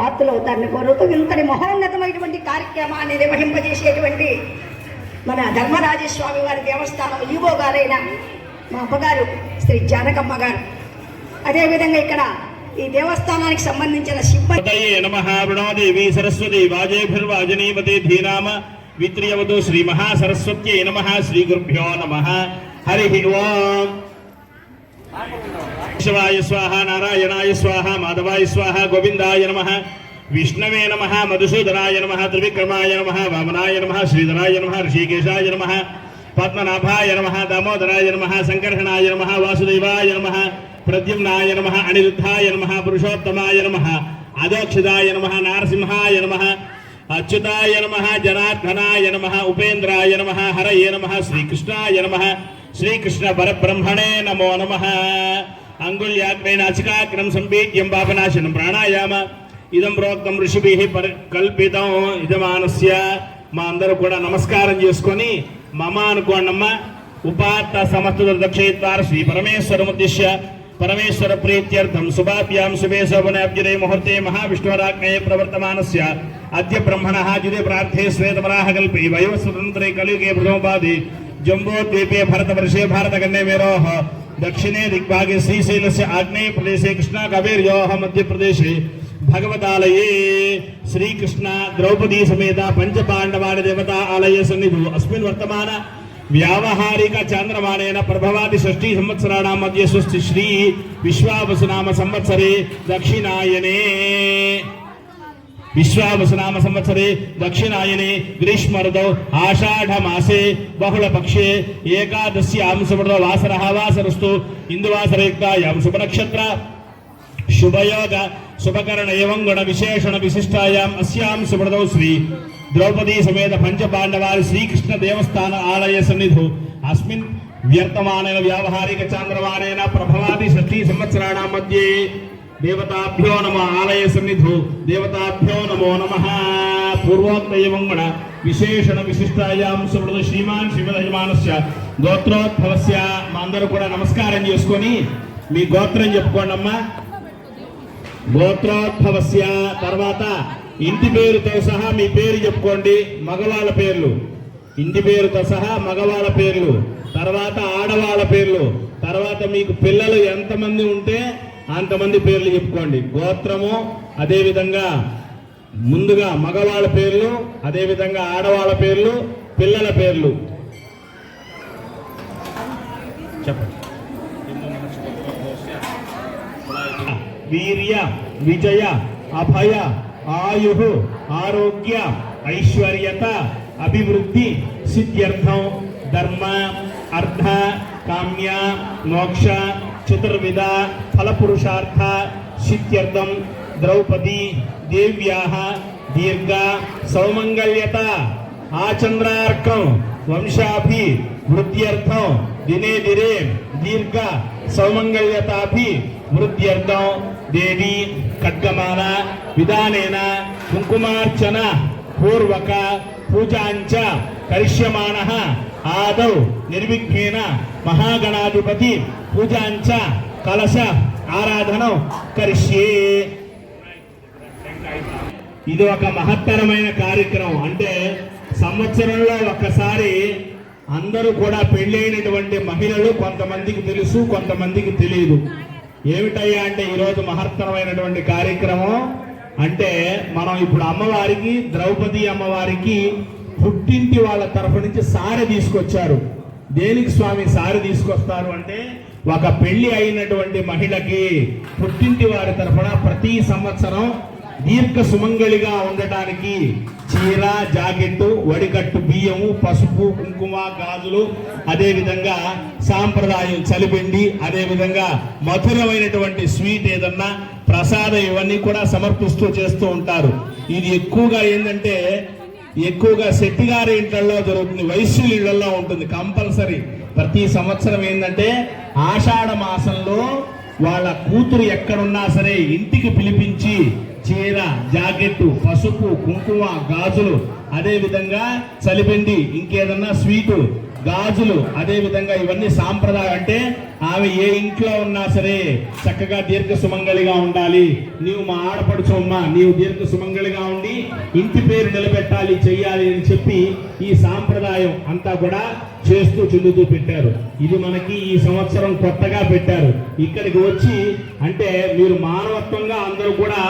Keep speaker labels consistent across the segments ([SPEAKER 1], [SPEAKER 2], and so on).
[SPEAKER 1] పాత్రలు అవుతారని కోరుతూ ఇంతటి మహోన్నతమైనటువంటి కార్యక్రమాన్ని నిర్వహింపజేసేటువంటి మన ధర్మరాజస్వామి వారి దేవస్థానం ఈవో గారైన మా అమ్మగారు శ్రీ జానకమ్మ గారు. అదేవిధంగా ఇక్కడ ఈ దేవస్థానానికి సంబంధించిన సిబ్బంది
[SPEAKER 2] సరస్వతి వాజేభిర్వాజనీమతే ధీనామ. విత్రియవతు శ్రీ మహాసరస్వత్యై నమ. శ్రీ గురుభ్యో నమ. హరి ఓం. శివాయ స్వాహ నారాయణాయ స్వాహ మాధవాయ స్వాహ గోవిందాయ నమ విష్ణవే నమ మధుసూదనాయ నమ త్రివిక్రమాయ నమ వామనాయ నమ శ్రీధరాయ నమ ఋషికేశాయ నమ పద్మనాభాయ నమ దామోదరాయ నమ సంకర్షణాయ నమ వాసుదేవాయ నమ ప్రద్యుమ్నాయ నమ అనిరుద్ధాయ నమ పురుషోత్తమాయ నమ అదోక్షితాయ నమ నారసింహాయ నమ అచ్యుతాయ నమ జనార్దనాయ నమ ఉపేంద్రాయ నమ హరయే నమ శ్రీకృష్ణాయ నమ శ్రీకృష్ణ పరబ్రహ్మణే నమో నమ అంగుళ్యాగ్నే నాసికాగ్రం సంపీడ్యం పాపనాశనం ప్రాణాయామ ఇదం ప్రోక్తం ఋషిభి కల్పితం ఇదమానస్య మా అందరూ కూడా నమస్కారం చేసుకొని మమ అనుకోండమ్మా ఉపాత్త సమస్త దక్షయిత్వార శ్రీ పరమేశ్వరముద్దిశ్య పరమేశ్వర ప్రీత్యర్థం శుభాభ్యాం శుభే శోభనాబ్జరే ముహూర్తే మహావిష్ణువరాజ్ఞే ప్రవర్తమానస్య అద్య బ్రహ్మణ జుదే ప్రార్థే శ్వేతవరాహ కల్పే వయో స్వతంత్రే కలియుగే ప్రథమోపాధి జంబోద్వీపే భరతవర్షే భారతకన్నే మేరోహ దక్షిణే దిగ్భాగే శ్రీశైలస్య ఆగ్నేయ ప్రదేశే కృష్ణా కవేర్యోహ మధ్యప్రదేశే భగవతాలయే శ్రీకృష్ణ ద్రౌపదీ సమేత పంచపాండవాడి దేవతా ఆలయ సన్నిధు అస్మిన్ వర్తమాన వ్యావహారిక చాంద్రమాణేన ప్రభవాది షష్ఠీ సంవత్సరాణం మధ్య స్వస్తి శ్రీ విశ్వావసునామ సంవత్సరే దక్షిణాయనే విశ్వావసనామ సంవత్సరే దక్షిణాయనే గ్రీష్మ ఋతౌ ఆషాఢ బహుళ పక్షే ఏకాదశ్యాం సుమృత వాసర వాసరస్తు ఇందువాసరయుక్తాయాం శుభ నక్షత్ర శుభయోగ శుభకరణ ఏవం గుణ విశేషణ విశిష్టాయాం అస్యాం సుమృతౌ శ్రీ ద్రౌపదీ సమేత పంచ పాండవారి శ్రీకృష్ణ దేవస్థాన ఆలయ సన్నిధు అస్మిన్ వ్యర్థమానైన వ్యావహారిక చాంద్రమానేన ప్రభవాది షష్ఠీ సంవత్సరాణం మధ్యే దేవతాభ్యో నమ ఆలయ సన్నిధు దేవతాభ్యో నమో నమ. పూర్వోక్త విశేషణ విశిష్టాయాం సుమృత శ్రీమాన్ శ్రీమదయమానస్య గోత్రోద్భవస్య. మా అందరూ కూడా నమస్కారం చేసుకొని మీ గోత్రం చెప్పుకోండి అమ్మా. గోత్రోద్భవస్య. తర్వాత ఇంటి పేరుతో సహా మీ పేరు చెప్పుకోండి మగవాళ్ళ పేర్లు. ఇంటి పేరుతో సహా మగవాళ్ళ పేర్లు. తర్వాత ఆడవాళ్ళ పేర్లు. తర్వాత మీకు పిల్లలు ఎంతమంది ఉంటే అంతమంది పేర్లు చెప్పుకోండి. గోత్రము అదేవిధంగా ముందుగా మగవాళ్ళ పేర్లు అదేవిధంగా ఆడవాళ్ళ పేర్లు పిల్లల పేర్లు. చెప్పండి. వీర్య విజయ అభయ ఆయు ఆరోగ్య ఐశ్వర్యత అభివృద్ధి సిద్ధ్యర్థం ధర్మ అర్థ కామ్య మోక్ష చతుర్విధ ఫలపురుషార్థ సిత్యర్థం ద్రౌపది దేవ్యా దీర్ఘ సౌమంగళ్యత ఆచంద్రార్కం వంశాభి వృద్ధ్యర్థం దినే దిరే దీర్ఘ సౌమంగళ్యతాభి వృద్ధ్యర్థం దేవి ఖడ్గమాన విధానేన కుంకుమార్చన పూర్వక పూజాంచ కరిష్యమాణ ఆదౌ నిర్విఘ్నేన మహాగణాధిపతి పూజాంచ కలశ ఆరాధన కరిష్యే. ఇది ఒక మహత్తరమైన కార్యక్రమం. అంటే సంవత్సరంలో ఒక్కసారి అందరూ కూడా పెళ్ళైనటువంటి మహిళలు కొంతమందికి తెలుసు కొంతమందికి తెలియదు ఏమిటయ్యా అంటే ఈరోజు మహత్తరమైనటువంటి కార్యక్రమం? అంటే మనం ఇప్పుడు అమ్మవారికి ద్రౌపది అమ్మవారికి పుట్టింటి వాళ్ళ తరఫు నుంచి సారె తీసుకొచ్చారు. దేనికి స్వామి సారి తీసుకొస్తారు అంటే ఒక పెళ్ళి అయినటువంటి మహిళకి పుట్టింటి వారి తరఫున ప్రతి సంవత్సరం దీర్ఘ సుమంగళిగా ఉండటానికి చీర జాకెట్టు వడికట్టు బియ్యము పసుపు కుంకుమ గాజులు అదేవిధంగా సాంప్రదాయం చలిపిండి అదేవిధంగా మధురమైనటువంటి స్వీట్ ఏదన్నా ప్రసాదం ఇవన్నీ కూడా సమర్పిస్తూ చేస్తూ ఉంటారు. ఇది ఎక్కువగా ఏంటంటే ఎక్కువగా శెట్టిగారి ఇంట్లలో జరుగుతుంది వైశ్యుల ఇళ్ళలో ఉంటుంది కంపల్సరీ. ప్రతి సంవత్సరం ఏంటంటే ఆషాఢ మాసంలో వాళ్ళ కూతురు ఎక్కడున్నా సరే ఇంటికి పిలిపించి చీర జాకెట్టు పసుపు కుంకుమ గాజులు అదేవిధంగా చలిపిండి ఇంకేదన్నా స్వీటు గాజులు అదే విధంగా ఇవన్నీ సాంప్రదాయం అంటే ఆమె ఏ ఇంట్లో ఉన్నా సరే చక్కగా దీర్ఘ సుమంగళిగా ఉండాలి. నీవు మా ఆడపడుచు అమ్మ నీవు దీర్ఘ సుమంగళిగా ఉండి ఇంటి పేరు నిలబెట్టాలి చెయ్యాలి అని చెప్పి ఈ సాంప్రదాయం అంతా కూడా చేస్తూ చెల్లుతూ పెట్టారు. ఇది మనకి ఈ సంవత్సరం కొత్తగా పెట్టారు. ఇక్కడికి వచ్చి అంటే మీరు మానవత్వంగా అందరూ కూడా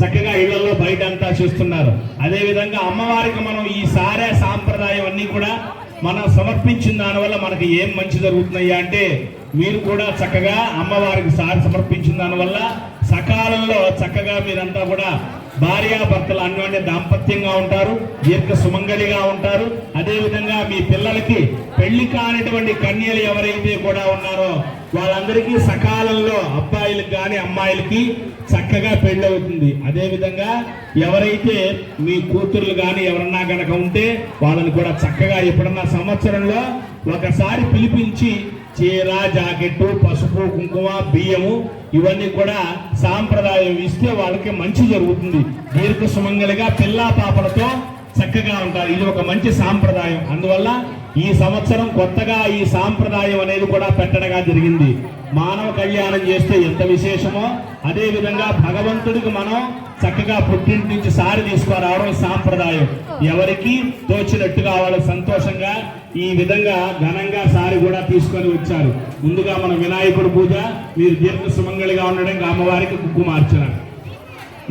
[SPEAKER 2] చక్కగా ఇళ్ళలో బయట అంతా చేస్తున్నారు అదేవిధంగా అమ్మవారికి మనం ఈ సారే సాంప్రదాయం అన్నీ కూడా మనం సమర్పించిన దానివల్ల మనకి ఏం మంచి జరుగుతున్నాయా అంటే మీరు కూడా చక్కగా అమ్మవారికి సారి సమర్పించిన దానివల్ల సకాలంలో చక్కగా మీరంతా కూడా భార్యాభర్తలు అన్యోన్య దాంపత్యంగా ఉంటారు దీర్ఘ సుమంగళిగా ఉంటారు. అదేవిధంగా మీ పిల్లలకి పెళ్ళి కానిటువంటి కన్యలు ఎవరైతే కూడా ఉన్నారో వాళ్ళందరికీ సకాలంలో అబ్బాయిలకు కానీ అమ్మాయిలకి చక్కగా పెళ్ళి అవుతుంది. అదేవిధంగా ఎవరైతే మీ కూతుర్లు కానీ ఎవరన్నా గనక ఉంటే వాళ్ళని కూడా చక్కగా ఎప్పుడన్నా సంవత్సరంలో ఒకసారి పిలిపించి చీర జాకెట్టు పసుపు కుంకుమ బియ్యము ఇవన్నీ కూడా సాంప్రదాయం ఇస్తే వాళ్ళకి మంచి జరుగుతుంది. దీర్ఘ సుమంగలిగా పిల్లా పాపలతో చక్కగా ఉంటారు. ఇది ఒక మంచి సాంప్రదాయం. అందువల్ల ఈ సంవత్సరం కొత్తగా ఈ సాంప్రదాయం అనేది కూడా పెట్టడగా జరిగింది. మానవ కళ్యాణం చేస్తే ఎంత విశేషమో అదే విధంగా భగవంతుడికి మనం చక్కగా పుట్టింటి నుంచి సారి తీసుకురావడం సాంప్రదాయం. ఎవరికి తోచినట్టుగా వాళ్ళు సంతోషంగా ఈ విధంగా ఘనంగా సారి కూడా తీసుకొని వచ్చారు. ముందుగా మన వినాయకుడి పూజ మీరు దీర్ఘ సుమంగళిగా ఉండడానికి అమ్మవారికి కుక్కు మార్చారు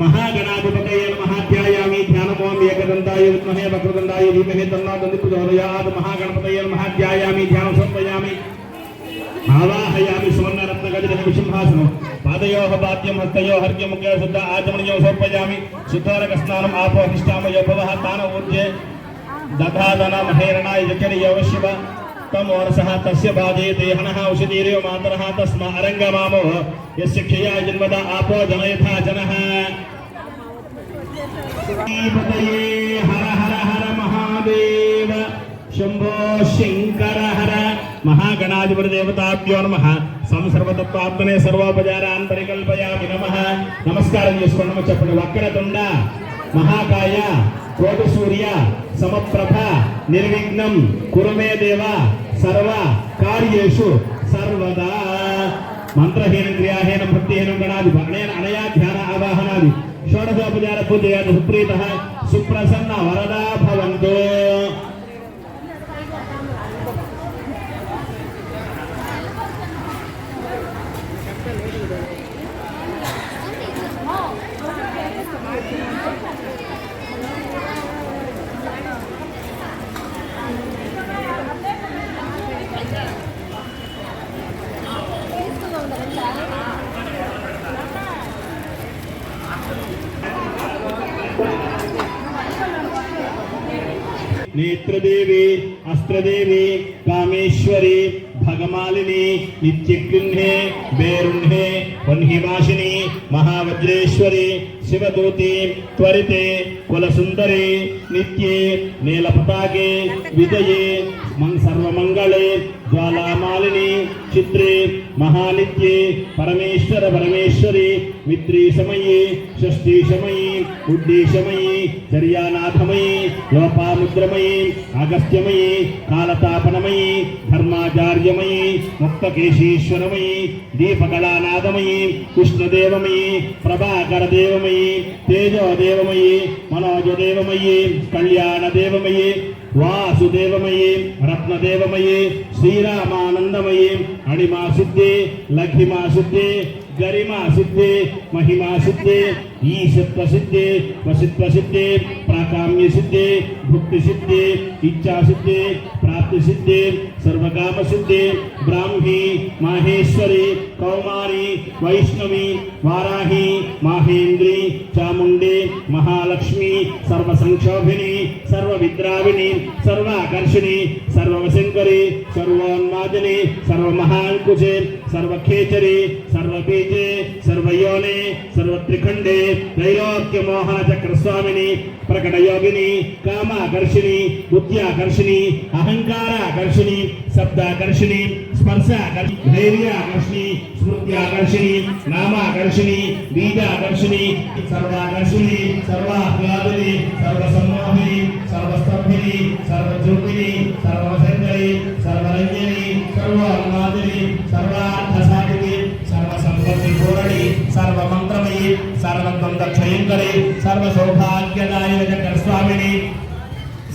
[SPEAKER 2] మహాగణాధిపతయ మహాధ్యాయామి त्वम् एकदन्ताय विद्महे वक्रदण्डाय धीमहि तन्नो दन्ति प्रचोदयात् महागणपतये नमः, ध्यायामि, ध्यानं समर्पयामि। आवाहयामि सुवर्णरत्नगजनिशम्भासनं पादयोः पाद्यं हस्तयोः हर्ग्यं मुखे शुद्ध आचमनीयं समर्पयामि। शुद्धोरकस्नानम् आपोहिष्ठामि योपवः तान ऊर्जे। दधादन महेरणाय जकरि यवशिव तम वरसः तस्य बाधयते हनः उषितीर्यो मातरः, तस्म अरङ्गमामो यस्य क्षया जन्मदा आपो जनयथा जनः। శంభో శంకర హర. మహాగణాధిపతి దేవతాభ్యో నమ. సంసర్వతత్వాత్మనే సర్వోపచారాన్ పరికల్పయామి నమ. నమస్కారం చేసుకోండి చెప్పండి. వక్రతుండ మహాకాయ కోటి సూర్య సమప్రభ నిర్విఘ్నం కురుమే దేవ సర్వ కార్యేషు సర్వదా. మంత్రహీనం క్రియాహీనం భక్తిహీనం గణాది అనేన అనయా ధ్యాన ఆవాహనాది. షోడశోపచార పూజయాత సుప్రీత సుప్రసన్న వరదా భవంతో నేత్రదేవి అస్త్రదేవి కామేశ్వరి భగమాలిని నిత్యగృహ్ణే బేరుణ్ణే వన్హివాసిని మహావజ్రేశ్వరి శివదూతి త్వరితే కులసుందరే నిత్యే నీలపతాకే విజయే. సర్వమంగళే జ్వాలామాలిని చిత్రే మహానిత్యే పరమేశ్వర పరమేశ్వరి. మిత్రీశమయీ షష్ఠీశమయీ ఉడ్డీశమయీ చర్యానాథమయీ లోపాముద్రమయీ అగస్త్యమయీ కాలతాపనమయీ ధర్మాచార్యమయీ ముక్తకేశీశ్వరమయీ దీపకళానాథమయీ కృష్ణదేవమయీ ప్రభాకరదేవమయీ తేజోదేవమయీ మనోజదేవమయీ కళ్యాణదేవమయీ వాసుదేవమయీ రత్నదేవమయీ శ్రీరామానందమయీ అణిమా సిద్ధి లఘిమా సిద్ధి గరిమా సిద్ధి మహిమా సిద్ధి ఈశత్వ సిద్ధి వసిత్వ సిద్ధి ప్రాకామ్య సిద్ధి భుక్తి సిద్ధి ఇచ్చా సిద్ధి ప్రాప్తి సిద్ధి సర్వకామ సిద్ధి బ్రాహ్మీ మాహేశ్వరి కౌమారి వైష్ణవి వారాహి మాహేంద్రి చాముండి మహాలక్ష్మి సర్వ సంక్షోభిణి సర్వ విద్రావిణి సర్వ ఆకర్షిణి సర్వశంకరి సర్వోన్మాదిని సర్వ సర్వమహాంకుశే సర్వఖేచరి సర్వబీజే సర్వయోనే సర్వత్రిఖండే త్రైలోక్య మోహన చక్ర స్వామిని ప్రకటయోగిని కామాకర్షిణి బుద్ధ్యాకర్షిణి అహంకారాకర్షిణి శబ్దాకర్షిణి స్పర్శాకర్షి ధైర్యాకర్షిణి స్మృత్యాకర్షిణి నామాకర్షిణి బీజాకర్షిణి సర్వాకర్షిణి సర్వాహ్లాదిని సర్వసమ్మోహిని సర్వస్తంభిని సర్వజ్యోతిని సర్వశంకరి సర్వరంజని సర్వాహ్లాదిని సర్వా సర్వమంత్రమయి సర్వద్వంద క్షయంకరి సర్వసౌభాగ్యదాయ స్వామిని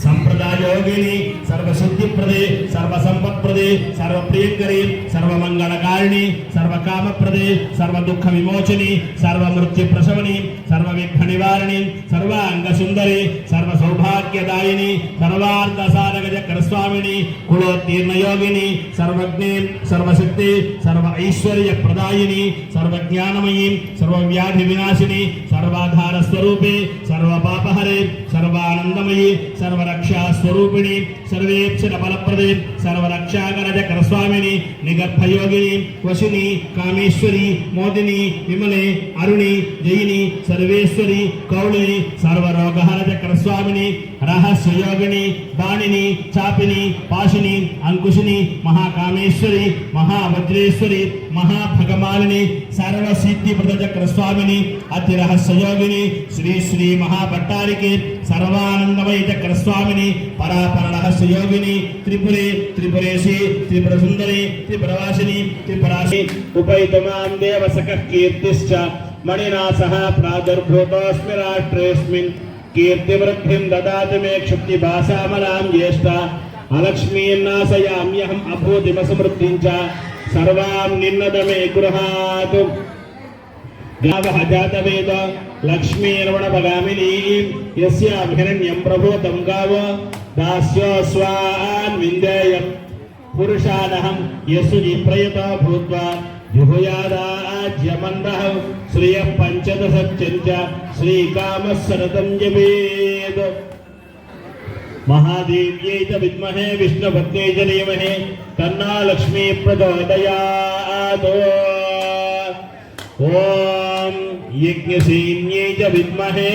[SPEAKER 2] సంప్రదాయోగిని సర్వశుద్ధిప్రదే సర్వసంపత్ప్రదే సర్వప్రియంకరి సర్వమంగళకారిణి సర్వకామప్రదే సర్వదుఃఖ విమోచని సర్వమృత్యు ప్రసవని సర్వవిఘ్న నివారణి సర్వాంగసుందరి సర్వసౌభాగ్యదాయిని సర్వ సౌభాగ్యదాయిని చక్రస్వామిని కులోత్తీర్ణయోగిని సర్వజ్ఞి సర్వశక్తి సర్వ ఐశ్వర్య ప్రదాయిని సర్వజ్ఞానమయీ సర్వవ్యాధి వినాశిని సర్వాధార స్వరూపే సర్వపాపహరే సర్వానందమయి సర్వరక్షా స్వరూపిణి సర్వేక్షణ ఫలప్రదే సర్వరక్షాకర చక్రస్వామిని నిగర్భయోగిని వశిని కామేశ్వరి మోదిని విమలే అరుణి జయిని సర్వేశ్వరి కౌళిని సర్వరోగహర చక్రస్వామిని రహస్యయోగిని బాణిని చాపిని పాశిని అంకుశిని మహాకామేశ్వరి మహావజ్రేశ్వరి మహాభగమాలిని సర్వసిద్ధి చక్ర స్వామిని అతి రహస్యయోగిని శ్రీ శ్రీ మహాభట్టారికి సర్వానందమయ చక్ర స్వామిని పరాపర రహస్యయోగిని త్రిపురే త్రిపురేశి త్రిపుర సుందరి త్రిపురవాసిని త్రిపురాశి ఉపైతమాం దేవసక కీర్తిశ్చ మణినా సహ ప్రాదుర్భూతోస్మి రాష్ట్రేస్మిన్ కీర్తివృద్ధిం దదాతి మే క్షుప్తి భాషామలాం జ్యేష్ఠ అలక్ష్మీన్నాశయామ్యహం అభూతిమ సమృద్ధిం చ. సర్వాం నిన్నదమే గృహాత్. గావః జాతవేద లక్ష్మీర్వణపగామినీ. యస్యాభిరణ్యం ప్రభూతం గావ. దాస్యోస్వాన్ విందేయం పురుషానహం యస్సు ప్రయత భూత్వా. ध्यानाध्यमन्नः श्रियः पञ्चदशत्यञ्च श्रीकामः सततं जपेत् महादेव्यै च विद्महे विष्णुभक्त्यै च नियमहे तन्ना लक्ष्मी प्रचोदयात् ॐ यज्ञसेन्यै च विद्महे,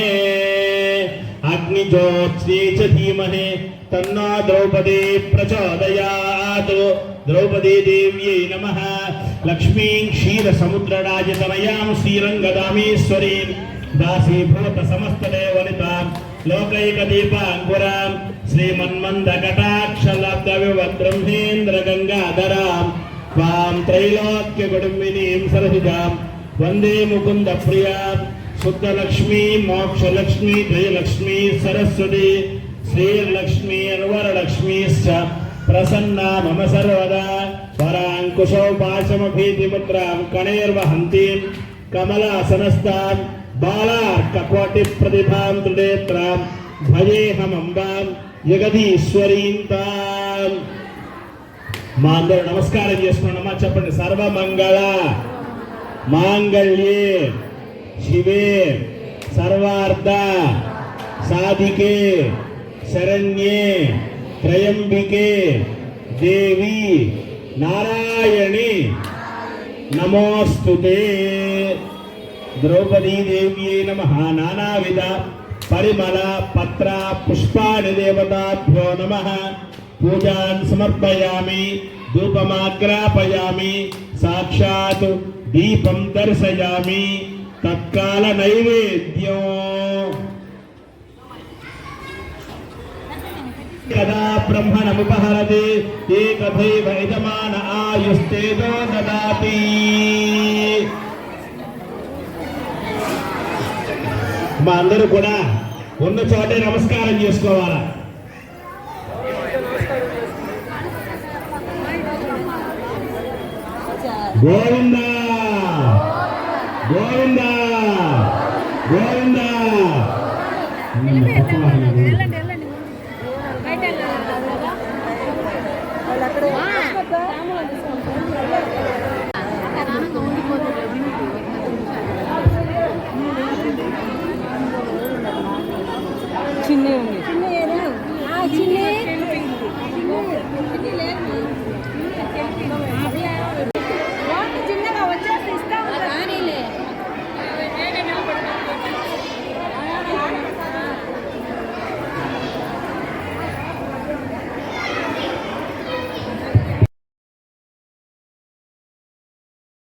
[SPEAKER 2] अग्निजोत्स्ये च धीमहे, तन्ना द्रौपदी प्रचोदयात्। द्रौपदी देव्यै नमः। लक्ष्मीं क्षीरसमुद्रराजतनयां श्रीरङ्गदामेश्वरीं दासीभूत समस्तदेवनितां लोकैकदीपाङ्कुरां श्रीमन्मन्दकटाक्षलब्धविवद्ब्रह्मेन्द्र गङ्गाधरां त्वां त्रैलोक्यकुटुम्बिनीं सरसिजां वन्दे मुकुन्दप्रियां शुद्धलक्ष्मी मोक्षलक्ष्मी जयलक्ष्मी सरस्वती श्रीलक्ष्मी वरलक्ष्मीश्च प्रसन्ना मम सर्वदा కుశౌ పాశమభీతిముద్రాం కణేర్వహంతీం కమలాసనస్థాం బాళార్కకోటి ప్రతిభాం త్రినేత్రాం భయేహమంబాం జగదీశ్వరీం తాం మా అందరూ నమస్కారం చేసుకున్నామా చెప్పండి సర్వమంగళ మాంగళ్యే శివే సర్వార్థ సాధికే శరణ్యే త్రయంబికే దేవి నారాయణి నమోస్తుతే. ద్రౌపదీ దేవ్యే నమ. నానావిధ పరిమళ పత్ర పుష్పాణి దేవతాభ్యో నమ. పూజాన్ సమర్పయామి ధూపమాగ్రాపయామి సాక్షాత్ దీపం దర్శయామి. తత్కాల నైవేద్యం. కదా బ్రహ్మణముపహరతి ఏకథైవ యజమాన ఆయుస్తేజో దదాతి మా అందరూ కూడా ఉన్న చోటే నమస్కారం చేసుకోవాలా? గోవింద! గోవింద! గోవింద!